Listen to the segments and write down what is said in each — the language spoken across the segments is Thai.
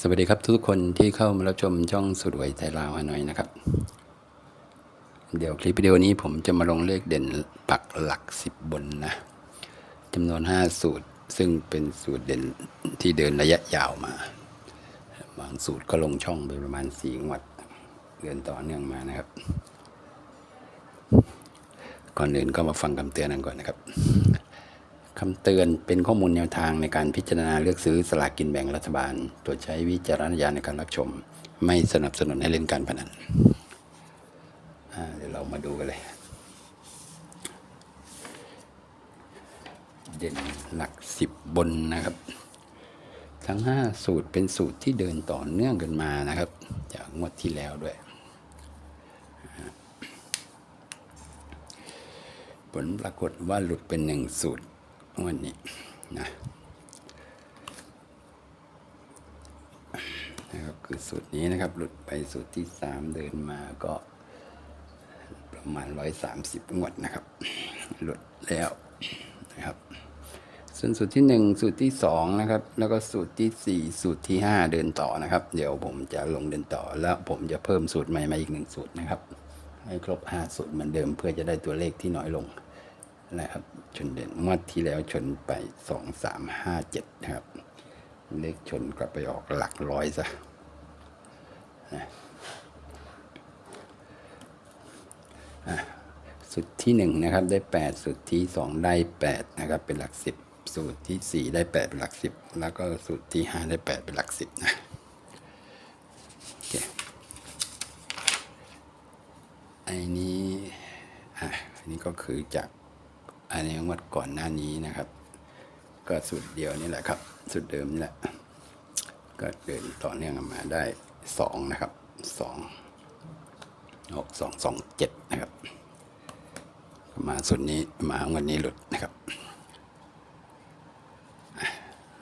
สวัสดีครับทุกคนที่เข้ามารับชมช่องสุดวยไทยลาวฮานอยนะครับ เดี๋ยวคลิปวิดีโอนี้ผมจะมาลงเลขเด่นปักหลักสิบบนนะจำนวนห้าสูตร ซึ่งเป็นสูตรเด่นที่เดินระยะยาวมา บางสูตรก็ลงช่องไปประมาณสี่งวดเดินต่อเนื่องมานะครับ ก่อนอื่นก็มาฟังคำเตือนกันก่อนนะครับ คำเตือนเป็นข้อมูลแนวทางในการพิจารณาเลือกซื้อสลากกินแบ่งรัฐบาลโปรดใช้วิจารณญาณในการรับชม ไม่สนับสนุนให้เล่นการพนันเดี๋ยวเรามาดูกันเลย เด่นหลักสิบบนนะครับ ทั้งห้าสูตรเป็นสูตรที่เดินต่อเนื่องกันมานะครับ จากงวดที่แล้วด้วยผลปรากฏว่าหลุดเป็นหนึ่งสูตร วันนี้นะนะครับคือสูตรนี้นะครับ หลุดไปสูตรที่สามเดินมาก็ประมาณร้อยสามสิบงวดนะครับ หลุดแล้วนะครับส่วนสูตรที่หนึ่งสูตรที่สองนะครับ แล้วก็สูตรที่สี่สูตรที่ห้าเดินต่อนะครับ เดี๋ยวผมจะลงเดินต่อแล้วผมจะเพิ่มสูตรใหม่มาอีกหนึ่งสูตรนะครับ ให้ครบห้าสูตรเหมือนเดิมเพื่อจะได้ตัวเลขที่น้อยลง นะครับ ชนเด่นงวดที่แล้วชนไปสองสามห้าเจ็ดนะครับ เลขชนกลับไปออกหลักร้อยซะนะอะสุดที่หนึ่งนะครับได้แปดสุดที่สองได้แปดนะครับ เป็นหลักสิบสูตรที่สี่ได้แปดเป็นหลักสิบแล้วก็สูตรที่ห้าได้แปดเป็นหลักสิบนะโอเคไอ้นี้อะอันนี้ก็คือจาก อันนี้งวดก่อนหน้านี้นะครับ ก็สูตรเดียวนี่แหละครับ สูตรเดิมนี่แหละ ก็เดินต่อเนื่องกันมาได้สองนะครับสองหกสองสองเจ็ดนะครับ มาสุดนี้มาวันนี้หลุดนะครับ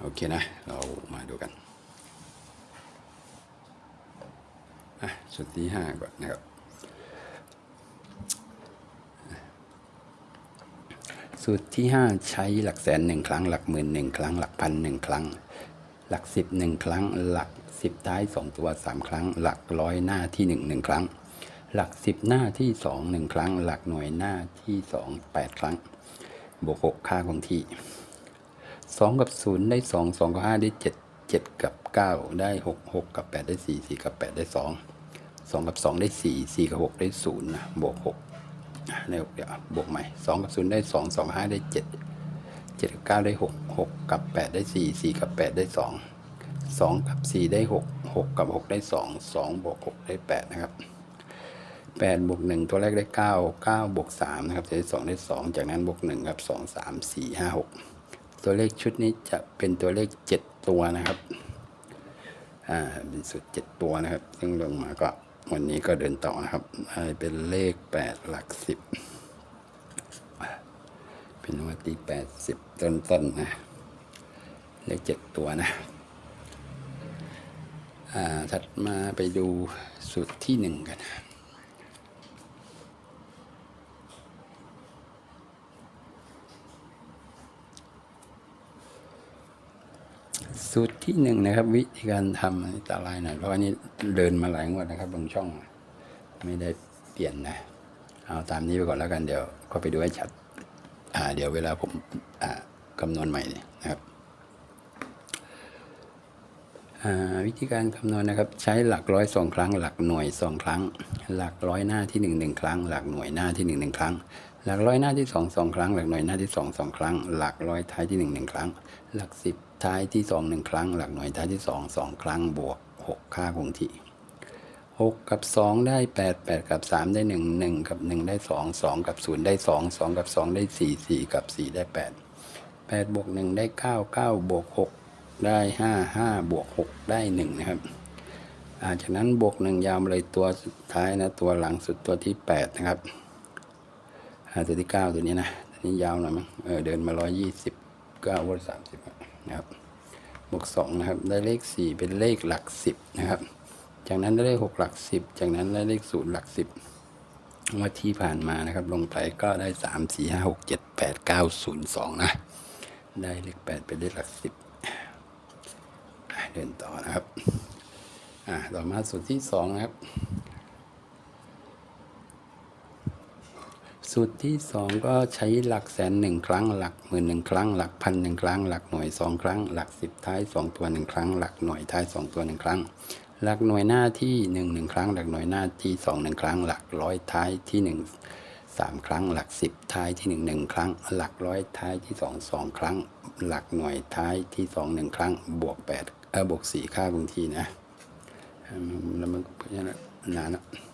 โอเคนะ เรามาดูกันอะสุดที่ห้าก่อนนะครับ สูตรที่ 5 ใช้หลักแสนหนึ่งครั้ง หลักหมื่นหนึ่งครั้ง หลักพันหนึ่งครั้ง หลักสิบหนึ่งครั้ง หลักสิบท้ายสองตัวสามครั้ง หลักร้อยหน้าที่หนึ่งหนึ่งครั้ง หลักสิบหน้าที่สองหนึ่งครั้ง หลักหน่วยหน้าที่สองแปดครั้ง บวกหกค่าคงที่สองกับศูนย์ได้สองสองกับห้าได้เจ็ดเจ็ดกับเก้าได้หกหกกับแปดได้สี่สี่กับแปดได้สองสองกับสองได้สี่สี่กับหกได้ศูนย์นะบวกหก เร็วเดี๋ยวบวกใหม่สองกับศูนย์ได้สองสองห้าได้เจ็ดเจ็ดกับเก้าได้หกหกกับแปดได้สี่สี่กับแปดได้สองสองกับสี่ได้หกหกกับหกได้สองสองบวกหกได้แปดนะครับแปดบวกหนึ่งตัวแรกได้เก้าเก้าบวกสามนะครับจะได้สองได้สองจากนั้นบวกหนึ่งครับสองสามสี่ห้าหกตัวเลขชุดนี้จะเป็นตัวเลขเจ็ดตัวนะครับ อ่าเป็นสุดเจ็ดตัวนะครับ ซึ่งลงมาก็ วันนี้ก็เดินต่อนะครับให้เป็นเลขแปดหลักสิบเป็นวันที่แปดสิบต้นๆนนะ เลขเจ็ดตัวนะ อ่า ถัดมาไปดูสูตรที่หนึ่งกัน สูตรที่หนึ่งนะครับ วิธีการทำอันนี้ตาลายหน่อยเพราะว่านี่เดินมาหลายงวดนะครับบางช่อง ไม่ได้เปลี่ยนนะ เอาตามนี้ไปก่อนแล้วกันเดี๋ยวก็ไปดูให้ชัดอ่าเดี๋ยวเวลาผมอ่าคำนวณใหม่นี่นะครับอ่าวิธีการคำนวณนะครับ ใช้หลักร้อยสองครั้ง หลักหน่วยสองครั้ง หลักร้อยหน้าที่หนึ่งหนึ่งครั้ง หลักหน่วยหน้าที่หนึ่งหนึ่งครั้ง หลักร้อยหน้าที่สองสองครั้ง หลักหน่วยหน้าที่สองสองครั้ง หลักร้อยท้ายที่หนึ่งหนึ่งครั้ง หลักสิบท้ายที่สองหนึ่งครั้ง หลักหน่วยท้ายที่สองสองครั้งบวกหกค่าคงที่หกกับสองได้แปดแปดกับสามได้หนึ่งหนึ่งกับหนึ่งได้สองสองกับศูนย์ได้สองสองกับสองได้สี่สี่กับสี่ได้แปดแปดบวกหนึ่งได้เก้าเก้าบวกหกได้ห้าห้าบวกหกได้หนึ่งนะครับจากนั้นบวกหนึ่งยาวมาเลยตัวสุดท้ายนะตัวหลังสุดตัวที่แปดนะครับ ตัวที่เก้าตัวนี้นะตัวนี้ยาวหน่อยมั้งเออเดินมาร้อยยี่สิบเก้าวนสามสิบนะครับบวกสองนะครับ ได้เลขสี่เป็นเลขหลักสิบนะครับ จากนั้นได้เลขหกหลักสิบจากนั้นได้เลขศูนย์หลักสิบว่าที่ผ่านมานะครับ ลงไปก็ได้สามสี่ห้าหกเจ็ดแปดเก้าศูนย์สองนะ ได้เลขแปดเป็นเลขหลักสิบเดินต่อนะครับ อ่าต่อมาสูตรที่สองนะครับ สูตรที่สองก็ใช้หลักแสนหนึ่งครั้งหลักหมื่นหนึ่งครั้งหลักพันหนึ่งครั้งหลักหน่วยสองครั้ง หลักสิบท้ายสองตัวหนึ่งครั้ง หลักหน่วยท้ายสองตัวหนึ่งครั้ง หลักหน่วยหน้าที่หนึ่งหนึ่งครั้ง หลักหน่วยหน้าที่สองหนึ่งครั้ง หลักร้อยท้ายที่หนึ่งสามครั้ง หลักสิบท้ายที่หนึ่งหนึ่งครั้ง หลักร้อยท้ายที่สองสองครั้ง หลักหน่วยท้ายที่สองหนึ่งครั้ง บวกแปดเออบวกสี่ค่าบางทีนะอืมแล้วมันเพราะฉะนั้นนานนะอั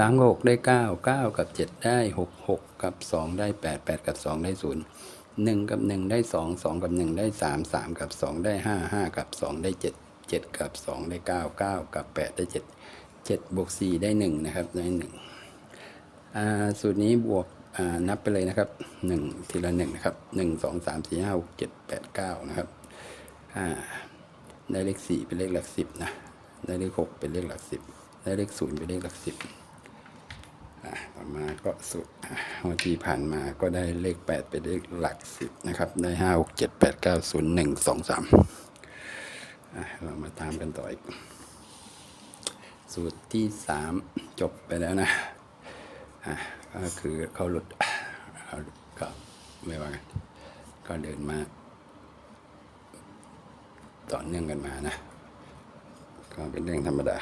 3กับ6ได้ 9 9 กับ 7 ได้ 6 6 กับ 2 ได้ 8 8 กับ 2 ได้ 0 1 กับ 1 ได้ 2 2 กับ 1 ได้ 3 3 กับ 2 ได้ 5 5 กับ 2 ได้ 7 7 กับ 2 ได้ 9 9 กับ 8 ได้ 7 7บวก4ได้ 1 นะครับได้1สูตรนี้บวกนับไปเลยนะครับ 1 ทีละ 1 นะครับ 1 2 3 4 5 6 7 8 9 นะครับได้เลข 4 เป็นเลขหลัก 10 นะ ได้เลข 6 เป็นเลขหลัก 10 ได้เลข 0 เป็นเลขหลัก 10 ต่อมาก็สุดอะวันที่ผ่านมาก็ได้เลขแปดเป็นเลขหลักสิบนะครับ ได้ห้าหกเจ็ดแปดเก้าศูนย์หนึ่งสองสามเรามาตามกันต่ออีก สูตรที่สามจบไปแล้วนะก็คือเขาหลุดเขาหลุดก็ไม่ว่ากันก็เดินมา ต่อเนื่องกันมานะ ก็เป็นเรื่องธรรมดา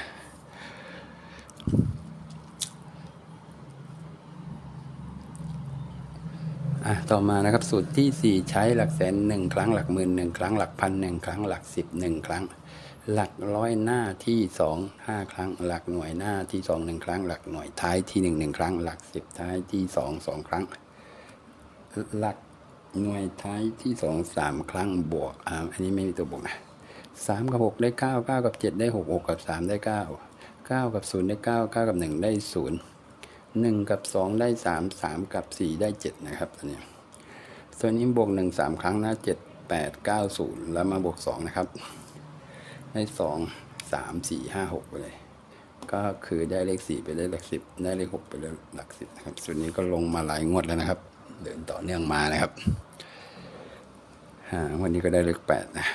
อะต่อมานะครับสูตรที่ 4 ใช้หลักแสนหนึ่งครั้งหลักหมื่นหนึ่งครั้งหลักพันหนึ่งครั้งหลักสิบหนึ่งครั้ง หลักร้อยหน้าที่สองห้าครั้ง หลักหน่วยหน้าที่สองหนึ่งครั้ง หลักหน่วยท้ายที่หนึ่งหนึ่งครั้ง หลักสิบท้ายที่สองสองครั้ง หลักหน่วยท้ายที่สองสามครั้งบวกอ่าอันนี้ไม่มีตัวบวกนะสามกับหกได้เก้าเก้ากับเจ็ดได้หกหกกับสามได้เก้าเก้ากับศูนย์ได้เก้าเก้ากับหนึ่งได้ศูนย์ หนึ่งกับสองได้สามสามกับสี่ได้เจ็ดนะครับตัวนี้ส่วนนี้บวกหนึ่งสามครั้งนะเจ็ดแปดเก้าศูนย์แล้วมาบวกสองนะครับ ได้สองสามสี่ห้าหกไปเลย ก็คือได้เลขสี่ไปเลขหลักสิบได้เลขหกไปเลขหลักสิบนะครับ ส่วนนี้ก็ลงมาหลายงวดแล้วนะครับ เดินต่อเนื่องมานะครับวันนี้ก็ได้เลขแปดนะ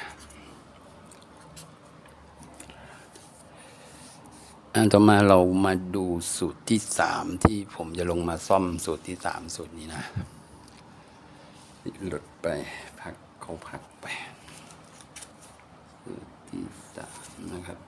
อันต่อมาเรามาดูสูตรที่สามที่ผมจะลงมาซ่อมสูตรที่สามสูตรนี้นะ หลุดไปพักเขาพักไป สูตรที่สามนะครับ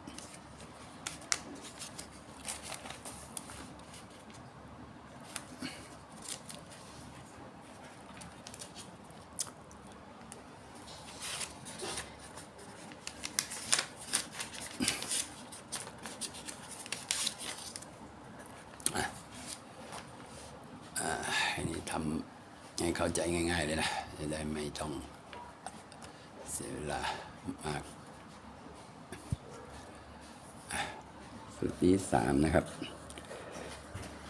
อั นนี้ทำให้เข้าใจง่าย ๆ เลยนะ จะได้ไม่ต้องเสียเวลามากสูตรที่สามนะครับ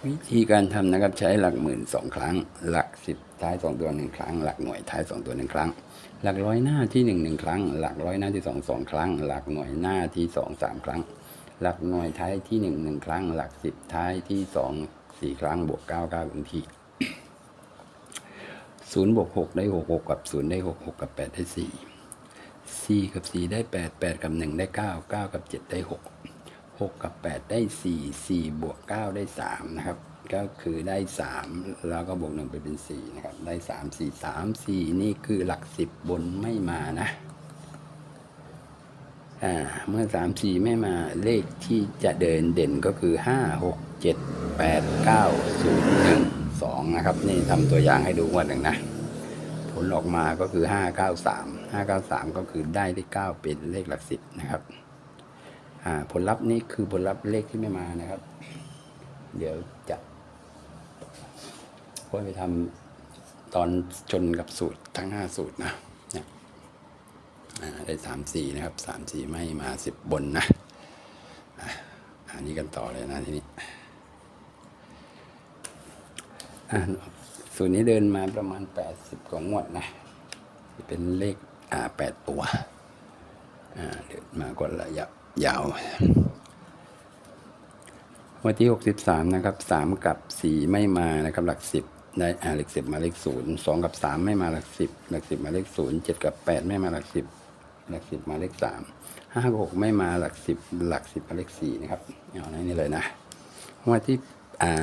วิธีการทำนะครับใช้หลักหมื่นสองครั้ง หลักสิบท้ายสองตัวหนึ่งครั้ง หลักหน่วยท้ายสองตัวหนึ่งครั้ง หลักร้อยหน้าที่หนึ่งหนึ่งครั้ง หลักร้อยหน้าที่สองสองครั้ง หลักหน่วยหน้าที่สองสามครั้ง หลักหน่วยท้ายที่หนึ่งหนึ่งครั้ง หลักสิบท้ายที่สองสี่ครั้งบวกเก้าเก้าบางที ศูนย์บวกหกได้หกหกกับศูนย์ได้หกหกกับแปดได้สี่สี่กับสี่ได้แปดแปดกับหนึ่งได้เก้าเก้ากับเจ็ดได้หกหกกับแปดได้สี่สี่บวกเก้าได้สามนะครับ ก็คือได้สามแล้วก็บวกหนึ่งไปเป็นสี่นะครับ ได้สามสี่สามสี่นี่คือหลักสิบบนไม่มานะอ่าเมื่อสามสี่ไม่มาเลขที่จะเดินเด่นก็คือห้าหกเจ็ดแปดเก้าศูนย์หนึ่ง สองนะครับ นี่ทำตัวอย่างให้ดูวันหนึ่งนะ ผลออกมาก็คือห้าเก้าสามห้าเก้าสามก็คือได้เลขเก้าเป็นเลขหลักสิบนะครับผลลัพธ์นี้คือผลลัพธ์เลขที่ไม่มานะครับ เดี๋ยวจะค่อยไปทำตอนจนกับสูตรทั้งห้าสูตรนะเนี่ยได้สามสี่นะครับสามสี่ไม่มาสิบบนนะอะอันนี้กันต่อเลยนะทีนี้ สูตรนี้เดินมาประมาณ 80กว่างวดนะเป็นเลขอ่าแปดตัวอ่าเดินมาก็ระยะยาว วันที่ 63 นะครับ 3 กับ 4 ไม่มานะครับหลัก 10 ได้อ่าเลข10 มาเลข 0 2 กับ 3 ไม่มาหลัก 10 หลัก 10 มาเลข 0 7 กับ 8 ไม่มาหลัก 10 หลัก 10 มาเลข 3 5กับ6ไม่มาหลัก 10 หลัก 10 มาเลข 4 นะครับ เอาในนี้เลยนะวันที่ อ่า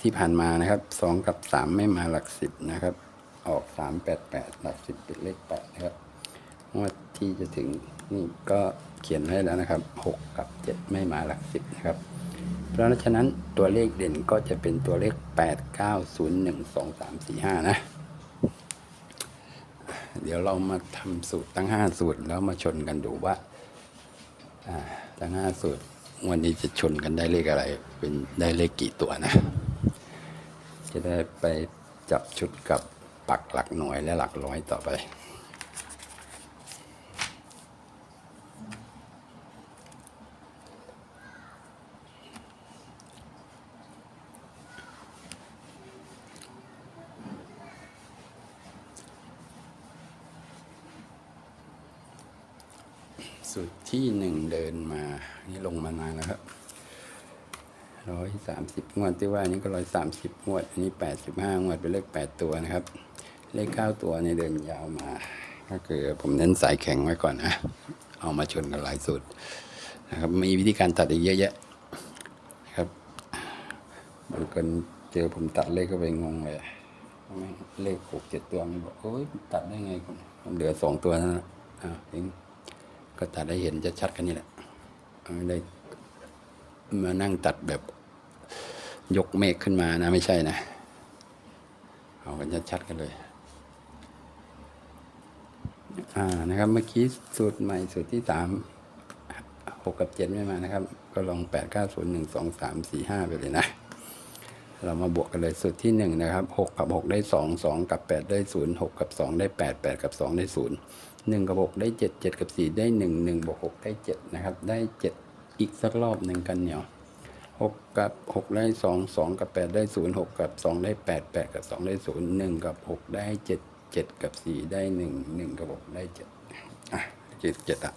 ที่ผ่านมานะครับ2กับ3ไม่มาหลัก10นะครับ ออก3 8 8หลัก10เป็นเลข8นะครับงวดที่จะถึงนี่ก็เขียนให้แล้วนะครับ6กับ7ไม่มาหลัก10นะครับ เพราะฉะนั้นตัวเลขเด่นก็จะเป็นตัวเลข8 9 0 1 2 3 4 5นะเดี๋ยวเรามาทำสูตรตั้ง5สูตรแล้วมาชนกันดูว่าอ่าตั้ง5สูตร วันนี้จะชนกันได้เลขอะไร เป็นได้เลขกี่ตัวนะ จะได้ไปจับชุดกับปักหลักหน่วยและหลักร้อยต่อไป สุดที่หนึ่งเดินมา นี่ลงมานานแล้วครับร้อยสามสิบงวดที่ว่านี้ก็ร้อยสามสิบงวด อันนี้แปดสิบห้างวดเป็นเลขแปดตัวนะครับ เลขเก้าตัวในเดินยาวมา ก็คือผมเน้นสายแข็งไว้ก่อนนะ เอามาชนกันหลายสุดนะครับ มีวิธีการตัดอีกเยอะแยะครับบางคนเจอผมตัดเลขก็ไปงงเลยเลขหกเจ็ดตัวมันบอกโอ้ยตัดได้ไงมันเหลือสองตัวนะอ้าเอง ก็ตัดได้เห็นจะชัดกันนี่แหละไม่ได้มานั่งตัดแบบยกเมฆขึ้นมานะ ไม่ใช่นะ เอากันชัดๆกันเลย อ่านะครับ เมื่อกี้สูตรใหม่สูตรที่สามหกกับเจ็ดไม่มานะครับ ก็ลองแปดเก้าศูนย์หนึ่งสองสามสี่ห้าไปเลยนะ เรามาบวกกันเลยสูตรที่หนึ่งนะครับหกกับหกได้สองสองกับแปดได้ศูนย์หกกับสองได้แปดแปดกับสองได้ศูนย์ หนึ่งกับหกได้เจ็ดเจ็ดกับสี่ได้หนึ่งหนึ่งบวกหกได้เจ็ดนะครับ ได้เจ็ดอีกสักรอบหนึ่งกันเหนียวหกกับหกได้สองสองกับแปดได้ศูนย์หกกับสองได้แปดแปดกับสองได้ศูนย์หนึ่งกับหกได้เจ็ดเจ็ดกับสี่ได้หนึ่งหนึ่งกับหกได้7อะเจ็ดเจ็ดอะ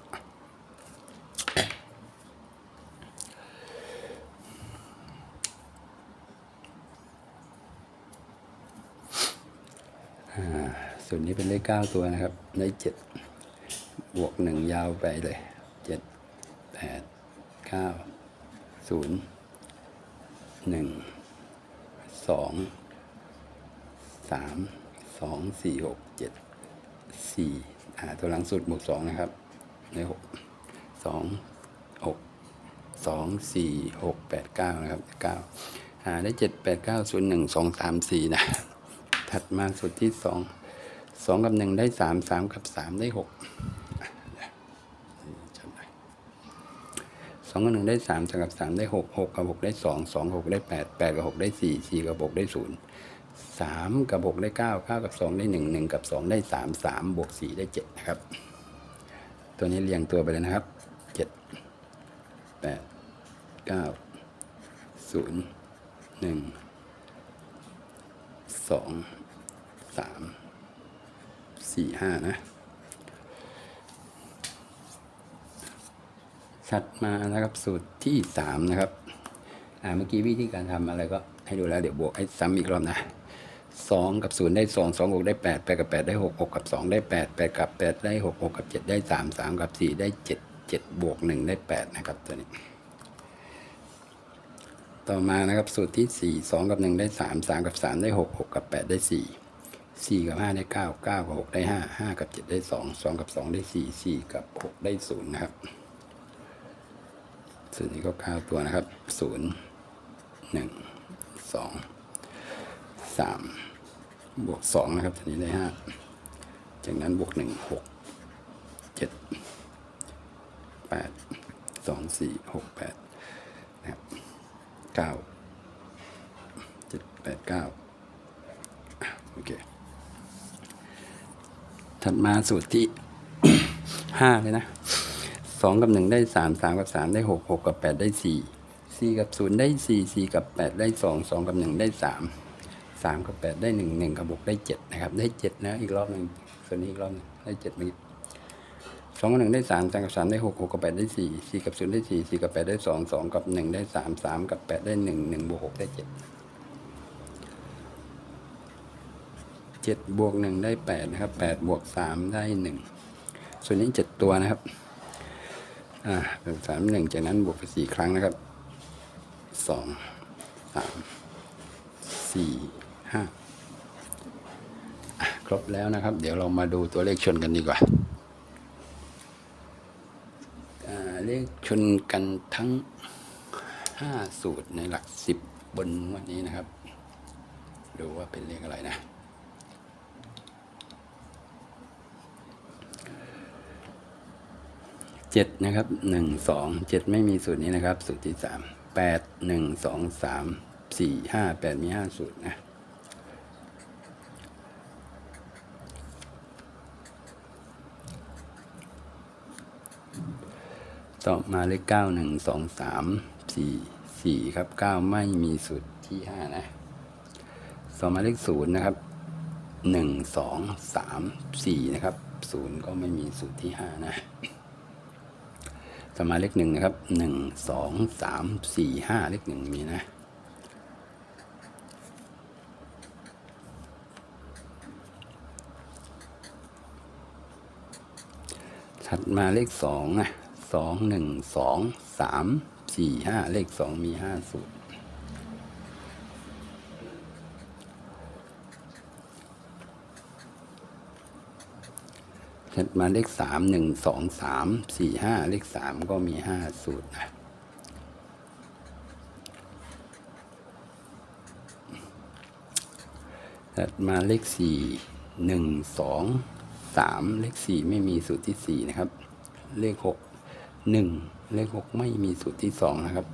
ส่วนนี้เป็นเลขเก้าตัวนะครับได้เจ็ดบวกหนึ่งยาวไปเลยเจ็ดแปดเก้าศูนย์หนึ่งสองสามสองสี่หกเจ็ดสี่อ่าตัวหลังสุดบวกสองนะครับได้หกสองหกสองสี่หกแปดเก้านะครับเก้าหาได้เจ็ดแปดเก้าศูนย์หนึ่งสองสามสี่นะ ถัดมาสุดที่สอง สองกับหนึ่งได้สามสามกับสามได้หกสองกับหนึ่งได้สามสามกับสามได้หกหกกับหกได้สองสองกับหกได้แปดแปดกับหกได้สี่สี่กับหกได้ศูนย์สามกับหกได้เก้าเก้ากับสองได้หนึ่งหนึ่งกับสองได้สามสามบวกสี่ได้เจ็ดนะครับ ตัวนี้เรียงตัวไปเลยนะครับเจ็ดแปดเก้าศูนย์หนึ่งสองสาม สี่ห้านะถัดมานะครับสูตรที่สามนะครับอ่าเมื่อกี้วิธีการทำอะไรก็ให้ดูแล้วเดี๋ยวบวกให้ซ้ำอีกรอบนะสองกับศูนย์ได้สองสองหกได้แปดแปดกับแปดได้หกหกกับสองได้แปดแปดกับแปดได้หกหกกับเจ็ดได้สามสามกับสี่ได้เจ็ดเจ็ดบวกหนึ่งได้แปดนะครับตัวนี้ ต่อมานะครับสูตรที่สี่สองกับหนึ่งได้สามสามกับสามได้หกหกกับแปดได้สี่ สี่กับห้าได้เก้าเก้ากับหกได้ห้าห้ากับเจ็ดได้สองสองกับสองได้สี่สี่กับหกได้ศูนย์นะครับสูตรนี้ก็เก้าตัวนะครับศูนย์หนึ่งสองสามบวกสองนะครับทีนี้ได้ห้าจากนั้นบวกหนึ่งหกเจ็ดแปดสองสี่หกแปดนะครับเก้าเจ็ดแปดเก้าโอเค ถัดมาสูตรที่ห้าเลยนะสองกับหนึ่งได้สามสามกับสามได้หกหกกับแปดได้สี่สี่กับศูนย์ได้สี่สี่กับแปดได้สองสองกับหนึ่งได้สามสามกับแปดได้หนึ่งหนึ่งกับหกได้เจ็ดนะครับ ได้เจ็ดนะ อีกรอบหนึ่งส่วนนี้อีกรอบหนึงได้เจ็ดมื่อกี้สองกับหนึ่งได้สามสามกับสามได้หกหกกับแปดได้สี่สี่กับศูนย์ได้สี่สี่กับแปดได้สองสองกับหนึ่งได้สามสามกับแปดได้หนึ่งหนึ่งบวกหกได้เจ็ด เจ็ดบวกหนึ่งได้แปดนะครับแปดบวกสามได้หนึ่งส่วนนี้เจ็ดตัวนะครับอ่าเป็นสามหนึ่งจากนั้นบวกไปสี่ครั้งนะครับสองสามสี่ห้าอะครบแล้วนะครับ เดี๋ยวเรามาดูตัวเลขชนกันดีกว่าเลขชนกันทั้งห้าสูตรในหลักสิบบนวันนี้นะครับ ดูว่าเป็นเลขอะไรนะ เจ็ดนะครับหนึ่งสองเจ็ดไม่มีสูตรนี้นะครับ สูตรที่สามแปดหนึ่งสองสามสี่ห้าแปดมีห้าสูตรนะต่อมาเลขเก้าหนึ่งสองสามสี่สี่ครับเก้าไม่มีสูตรที่ห้านะต่อมาเลขศูนย์นะครับหนึ่งสองสามสี่นะครับศูนย์ก็ไม่มีสูตรที่ห้านะ สมาเลขหนึ่งนะครับหนึ่งสองสามสี่ห้าเลขหนึ่งมีนะถัดมาเลขสองนะสองหนึ่งสองสามสี่ห้าเลขสองมีห้าสูตร มาเลขสามหนึ่งสองสามสี่ห้าเลขสามก็มีห้าสูตรนะถัดมาเลขสี่หนึ่งสองสามเลขสี่ไม่มีสูตรที่สี่นะครับ เลขหกหนึ่งเลขหกไม่มีสูตรที่สองนะครับ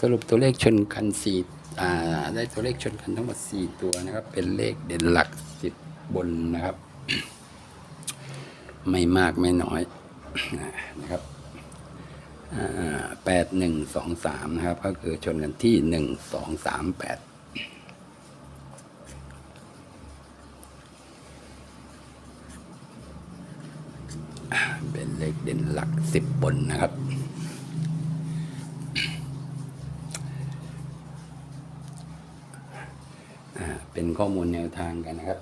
สรุปตัวเลขชนกันสี่ได้ตัวเลขชนกันทั้งหมดสี่ตัวนะครับ เป็นเลขเด่นหลักสิบบนนะครับ ไม่มากไม่น้อยนะครับแปดหนึ่งสองสามนะครับ ก็คือชนกันที่หนึ่งสองสามแปดเป็นเลขเด่นหลักสิบบนนะครับ เป็นข้อมูลแนวทางกันนะครับ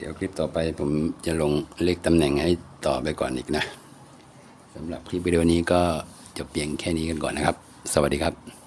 เดี๋ยวคลิปต่อไปผมจะลงเลขตำแหน่งให้ต่อไปก่อนอีกนะสำหรับคลิปวิดีโอนี้ก็จบเพียงแค่นี้กันก่อนนะครับ สวัสดีครับ